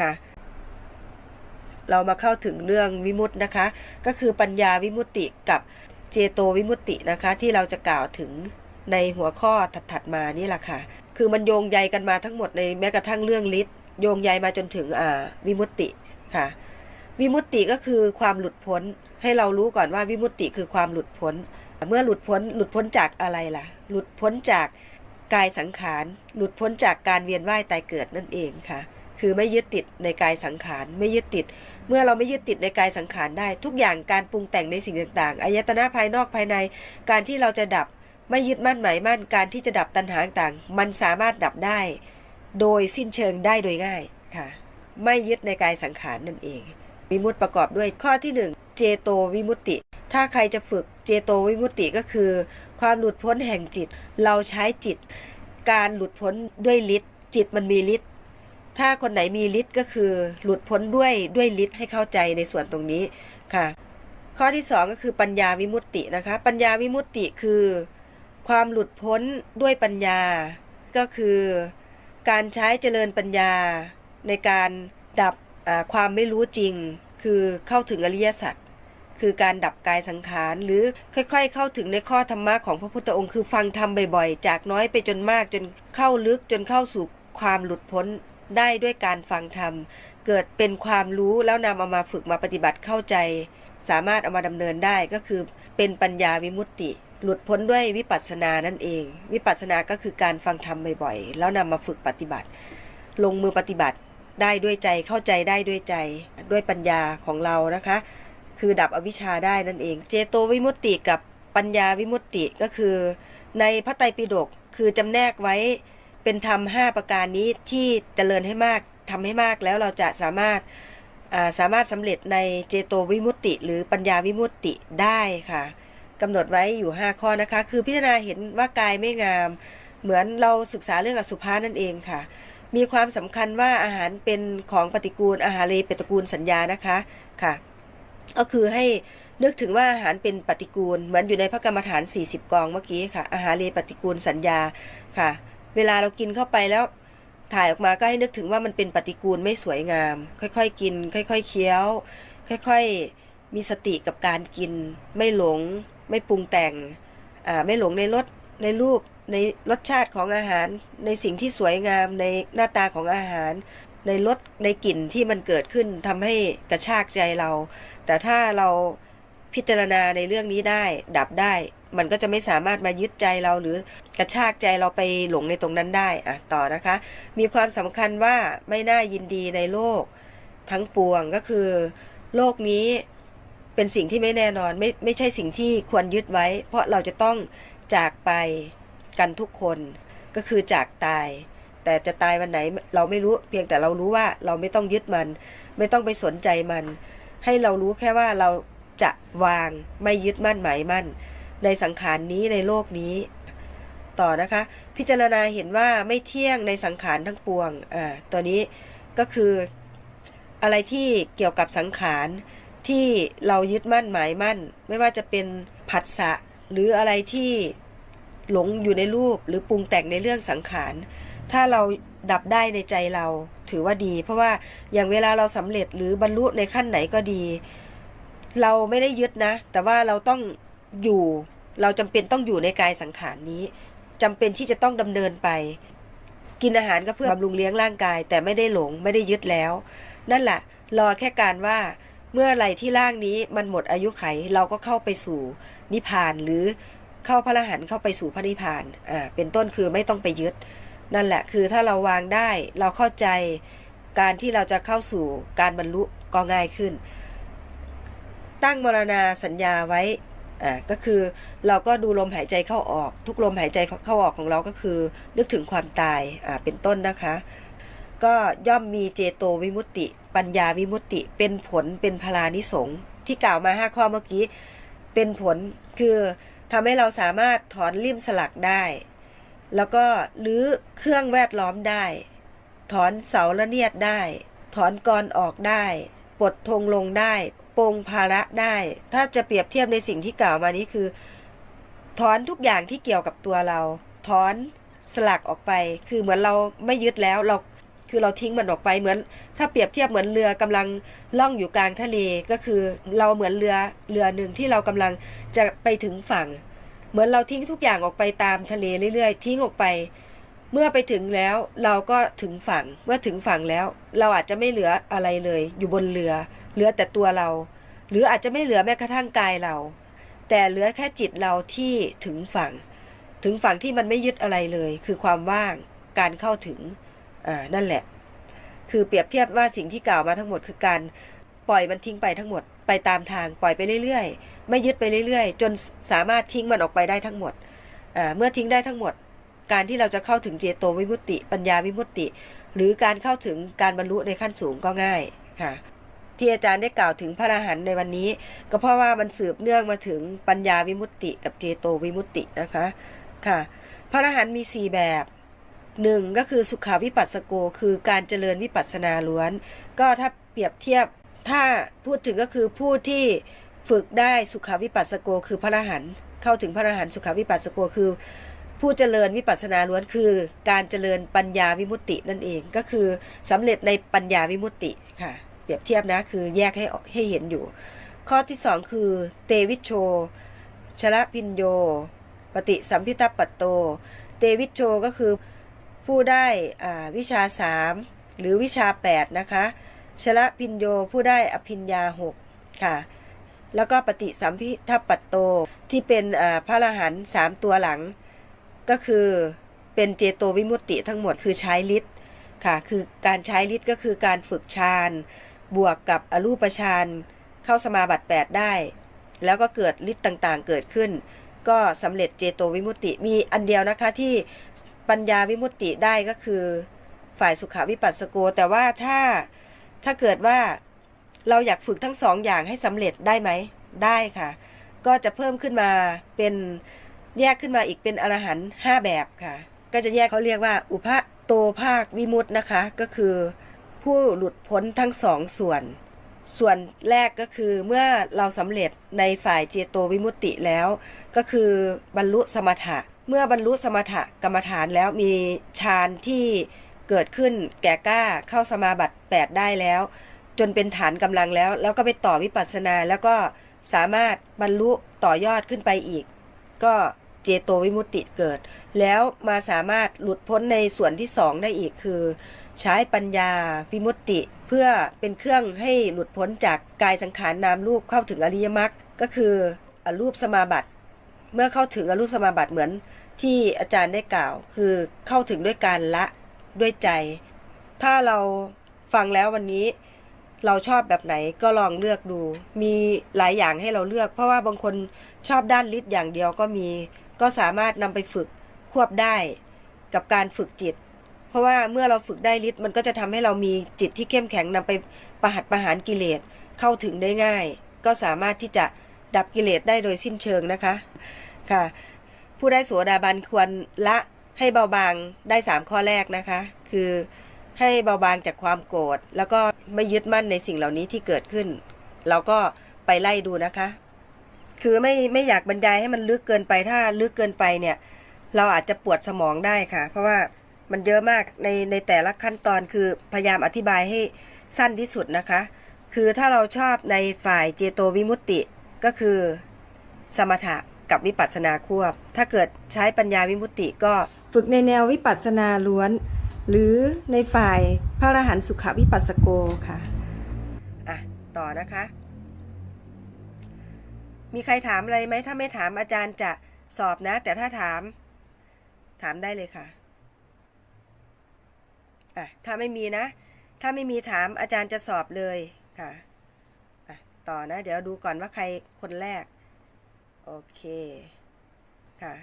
ค่ะ เรามาเข้าถึงเรื่องวิมุตตินะคะ ก็คือปัญญาวิมุตติกับเจโตวิมุตตินะคะ ที่เราจะกล่าวถึงในหัวข้อถัดๆมานี่แหละค่ะ คือมันโยงใยกันมาทั้งหมดในแม้กระทั่งเรื่องฤทธิ์โยงใยมาจนถึงอ่าวิมุตติค่ะ วิมุตติก็คือความหลุดพ้นให้เรารู้ก่อนว่าวิมุตติคือความหลุดพ้น เมื่อหลุดพ้นหลุดพ้นจากอะไรล่ะ หลุดพ้นจากกายสังขาร หลุดพ้นจากการเวียนว่ายตายเกิดนั่นเองค่ะ คือไม่ยึดติดในกายสังขารไม่ยึดติด เมื่อเราไม่ยึดติดในกายสังขารได้ ทุกอย่างการปรุงแต่งในสิ่งต่างๆอายตนะภายนอกภายใน การที่เราจะดับไม่ยึดมั่นหมายมั่นการที่จะดับตัณหาต่างมันสามารถดับได้ โดยสิ้นเชิงได้โดยง่ายค่ะ ไม่ยึดในกายสังขารนั่นเอง วิมุตติประกอบด้วยข้อที่ 1 เจโตวิมุตติ ถ้าใครจะฝึกเจโตวิมุตติก็คือ ความหลุดพ้นแห่งจิต เราใช้จิต การหลุดพ้นด้วยฤทธิ์จิตมันมีฤทธิ์ ถ้าคนไหนมีฤทธิ์ก็คือหลุดพ้นด้วยด้วยฤทธิ์ให้เข้าใจในส่วนตรงนี้ค่ะ ข้อที่ 2 ก็คือปัญญาวิมุตตินะคะ ปัญญาวิมุตติคือ ความหลุดพ้นด้วยปัญญา ก็คือ การใช้เจริญปัญญา ในการดับความไม่รู้จริง คือเข้าถึงอริยสัจคือการดับกายสังขาร หรือค่อยๆ เข้าถึงในข้อธรรมะของพระพุทธองค์คือฟังธรรมบ่อยๆ จากน้อยไปจนมากจนเข้าลึกจนเข้าสู่ความหลุดพ้น ได้ด้วยการฟังธรรม เกิดเป็นความรู้แล้วนำเอามาฝึกมาปฏิบัติเข้าใจ สามารถเอามาดำเนินได้ก็คือเป็นปัญญาวิมุตติ หลุดพ้นด้วยวิปัสสนานั่นเอง วิปัสสนาก็คือการฟังธรรมบ่อยๆ แล้วนำมาฝึกปฏิบัติ ลงมือปฏิบัติได้ด้วยใจเข้าใจได้ด้วยใจด้วยปัญญาของเรานะคะ คือดับอวิชชาได้นั่นเอง เจโตวิมุตติกับปัญญาวิมุตติก็คือ ในพระไตรปิฎกคือจำแนกไว้ เป็นธรรมห้าประการนี้ที่เจริญให้มากทำให้มากแล้วเราจะสามารถสามารถสำเร็จในเจโตวิมุตติ หรือปัญญาวิมุตติได้ค่ะกำหนดไว้อยู่ 5 ข้อนะคะ คือพิจารณาเห็นว่ากายไม่งาม เหมือนเราศึกษาเรื่องอสุภะนั่นเองค่ะ มีความสำคัญว่าอาหารเป็นของปฏิกูลอาหารเลเป็นตกูลสัญญานะคะค่ะ ก็คือให้นึกถึงว่าอาหารเป็นปฏิกูล เหมือนอยู่ในพระกรรมฐาน 40 กองเมื่อกี้ค่ะ อาหารเลปฏิกูลสัญญาค่ะ เวลาเรากินเข้าไปแล้วถ่ายออกมาก็ให้นึกถึงว่ามันเป็นปฏิกูลไม่สวยงาม ค่อยๆกิน ค่อยๆเคี้ยว ค่อยๆมีสติกับการกิน ไม่หลง ไม่ปรุงแต่งอ่าไม่หลงในรสในรูปในรสชาติของอาหาร ในสิ่งที่สวยงามในหน้าตาของอาหาร ในรสในกลิ่นที่มันเกิดขึ้นทำให้กระชากใจเรา แต่ถ้าเราพิจารณาในเรื่องนี้ได้ดับได้ มันก็จะไม่สามารถมายึดใจเราหรือกระชากใจเราไปหลงในตรงนั้นได้อะต่อนะคะ มีความสำคัญว่าไม่น่ายินดีในโลกทั้งปวงก็คือ โลกนี้เป็นสิ่งที่ไม่แน่นอนไม่ไม่ใช่สิ่งที่ควรยึดไว้ เพราะเราจะต้องจากไปกันทุกคนก็คือจากตาย แต่จะตายวันไหนเราไม่รู้เพียงแต่เรารู้ว่าเราไม่ต้องยึดมัน ไม่ต้องไปสนใจมัน ให้เรารู้แค่ว่าเราจะวางไม่ยึดมั่นหมายมั่น ในสังขารนี้ในโลกนี้ ต่อนะคะ พิจารณาเห็นว่าไม่เที่ยงในสังขารทั้งปวงอ่าตัวนี้ก็คืออะไรที่เกี่ยวกับสังขารที่เรายึดมั่นหมายมั่น ไม่ว่าจะเป็นผัสสะหรืออะไรที่หลงอยู่ในรูปหรือปรุงแต่งในเรื่องสังขาร ถ้าเราดับได้ในใจเราถือว่าดี เพราะว่าอย่างเวลาเราสำเร็จหรือบรรลุในขั้นไหนก็ดี เราไม่ได้ยึดนะ แต่ว่าเราต้อง อยู่เราจำเป็นต้องอยู่ในกายสังขารนี้จำเป็นที่จะต้องดำเนินไป กินอาหารก็เพื่อบำรุงเลี้ยงร่างกาย แต่ไม่ได้หลงไม่ได้ยึดแล้ว นั่นแหละรอแค่การว่าเมื่อไรที่ร่างนี้มันหมดอายุไขเราก็เข้าไปสู่นิพพานหรือเข้าพระอรหันต์เข้าไปสู่พระนิพพานอ่าเป็นต้นคือไม่ต้องไปยึด นั่นแหละคือถ้าเราวางได้เราเข้าใจการที่เราจะเข้าสู่การบรรลุก็ง่ายขึ้น ตั้งมรณาสัญญาไว้ อ่าก็คือเราก็ดูลมหายใจเข้าออก ทุกลมหายใจเข้าออกของเราก็คือ นึกถึงความตายอ่าเป็นต้นนะคะ ก็ย่อมมีเจโตวิมุตติ ปัญญาวิมุตติ เป็นผลเป็นพลานิสงที่กล่าวมาห้าข้อเมื่อกี้ เป็นผลคือทำให้เราสามารถถอนริมสลักได้ แล้วก็รื้อเครื่องแวดล้อมได้ ถอนเสาละเนียดได้ ถอนกรออกได้ ปลดธงลงได้ ปรงภาระได้ ถ้าจะเปรียบเทียบในสิ่งที่กล่าวมานี้คือ ถอนทุกอย่างที่เกี่ยวกับตัวเรา ถอนสลักออกไป คือเหมือนเราไม่ยึดแล้วเราคือเราทิ้งมันออกไปเหมือน ถ้าเปรียบเทียบเหมือนเรือกำลังล่องอยู่กลางทะเลก็คือเราเหมือนเรือเรือหนึ่งที่เรากำลังจะไปถึงฝั่ง เหมือนเราทิ้งทุกอย่างออกไปตามทะเลเรื่อยๆ ทิ้งออกไป เมื่อไปถึงแล้วเราก็ถึงฝั่ง เมื่อถึงฝั่งแล้ว เราอาจจะไม่เหลืออะไรเลย อยู่บนเรือ เหลือแต่ตัวเรา หรืออาจจะไม่เหลือแม้กระทั่งกายเรา แต่เหลือแค่จิตเราที่ถึงฝั่ง ถึงฝั่งที่มันไม่ยึดอะไรเลย คือความว่างการเข้าถึงอ่านั่นแหละ คือเปรียบเทียบว่าสิ่งที่กล่าวมาทั้งหมดคือการปล่อยมันทิ้งไปทั้งหมดไปตามทางปล่อยไปเรื่อยๆ ไม่ยึดไปเรื่อยๆ จนสามารถทิ้งมันออกไปได้ทั้งหมดอ่าเมื่อทิ้งได้ทั้งหมด การที่เราจะเข้าถึงเจโตวิมุตติ ปัญญาวิมุตติ หรือการเข้าถึงการบรรลุในขั้นสูงก็ง่ายค่ะ ที่อาจารย์ได้กล่าวถึงพระอรหันต์ในวันนี้ ก็เพราะว่ามันสืบเนื่องมาถึงปัญญาวิมุตติ กับเจโตวิมุตตินะคะค่ะ พระอรหันต์มี 4 แบบหนึ่งก็คือสุขาวิปัสสโก คือการเจริญวิปัสสนาล้วน ก็ถ้าเปรียบเทียบถ้าพูดถึงก็คือผู้ที่ฝึกได้สุขาวิปัสสโก คือพระอรหันต์เข้าถึงพระอรหันต์สุขาวิปัสสโกคือ ผู้เจริญวิปัสสนาล้วนคือ การเจริญปัญญาวิมุตตินั่นเองก็คือสำเร็จในปัญญาวิมุตติค่ะ รียบเทียบนะ คือแยกให้ให้เห็นอยู่ ข้อที่สองคือ เตวิชโชชละพินโย ปฏิสัมพิทัปปัตโต เตวิชโชก็คือผู้ได้วิชาสามหรือวิชา 8 นะคะชละพินโยผู้ได้อภิญญาหกค่ะ แล้วก็ปฏิสัมพิทัปปัตโตที่เป็นพระอรหันต์สามตัวหลัง ก็คือเป็นเจโตวิมุตติทั้งหมดคือใช้ฤทธิ์ค่ะ คือการใช้ฤทธิ์ก็คือการฝึกฌาน บวกกับอรูปฌานเข้าสมาบัติ 8 ได้ แล้วก็เกิดฤทธิ์ต่างๆ เกิดขึ้น ก็สำเร็จเจโตวิมุตติ มีอันเดียวนะคะที่ปัญญาวิมุตติได้ก็คือฝ่ายสุขาวิปัสสโก แต่ว่าถ้าถ้าเกิดว่าเราอยากฝึกทั้งสองอย่างให้สำเร็จได้ไหม ได้ค่ะ ก็จะเพิ่มขึ้นมาเป็นแยกขึ้นมาอีกเป็นอรหันต์ห้าแบบค่ะ ก็จะแยกเขาเรียกว่า อุปะโตภาควิมุตตินะคะ ก็คือ ผู้หลุดพ้นทั้งสองส่วน ส่วนแรกก็คือเมื่อเราสำเร็จในฝ่ายเจโตวิมุตติแล้ว ก็คือบรรลุสมถะ เมื่อบรรลุสมถะกรรมฐานแล้วมีฌานที่เกิดขึ้นแก่กล้าเข้าสมาบัติ 8 ได้แล้ว จนเป็นฐานกำลังแล้ว แล้วก็ไปต่อวิปัสสนา แล้วก็สามารถบรรลุต่อยอดขึ้นไปอีก ก็เจโตวิมุตติเกิด แล้วมาสามารถหลุดพ้นในส่วนที่สองได้อีกคือ ใช้ปัญญาวิมุตติ เพื่อเป็นเครื่องให้หลุดพ้นจากกายสังขารนามรูปเข้าถึงอริยมรรคก็คืออรูปสมาบัติ เมื่อเข้าถึงอรูปสมาบัติเหมือนที่อาจารย์ได้กล่าว คือเข้าถึงด้วยการละด้วยใจ ถ้าเราฟังแล้ววันนี้เราชอบแบบไหนก็ลองเลือกดู มีหลายอย่างให้เราเลือก เพราะว่าบางคนชอบด้านฤทธิ์อย่างเดียวก็มี ก็สามารถนำไปฝึกควบได้ กับการฝึกจิต เพราะว่าเมื่อเราฝึกได้ฤทธิ์มันก็จะทำให้เรามีจิตที่เข้มแข็งนำไปประหัตประหารกิเลสเข้าถึงได้ง่าย ก็สามารถที่จะดับกิเลสได้โดยสิ้นเชิงนะคะค่ะ ผู้ได้โสดาบันควรละให้เบาบางได้สามข้อแรกนะคะ คือให้เบาบางจากความโกรธแล้วก็ไม่ยึดมั่นในสิ่งเหล่านี้ที่เกิดขึ้น เราก็ไปไล่ดูนะคะ คือไม่ไม่อยากบรรยายให้มันลึกเกินไปถ้าลึกเกินไปเนี่ย เราอาจจะปวดสมองได้ค่ะ เพราะว่า มันเยอะมากในในแต่ละขั้นตอนคือพยายามอธิบายให้สั้นที่สุดนะคะ คือถ้าเราชอบในฝ่ายเจโตวิมุตติก็คือสมถะกับวิปัสสนาควบ ถ้าเกิดใช้ปัญญาวิมุตติก็ฝึกในแนววิปัสสนาล้วน หรือในฝ่ายพระอรหันต์สุขวิปัสสโกค่ะ อะ ต่อนะคะ มีใครถามอะไรไหม ถ้าไม่ถามอาจารย์จะสอบนะ แต่ถ้าถาม ถามได้เลยค่ะ อะถ้าไม่มีนะ ถ้าไม่มีถามอาจารย์จะสอบเลยค่ะอะต่อนะ เดี๋ยวดูก่อนว่าใครคนแรก โอเคค่ะ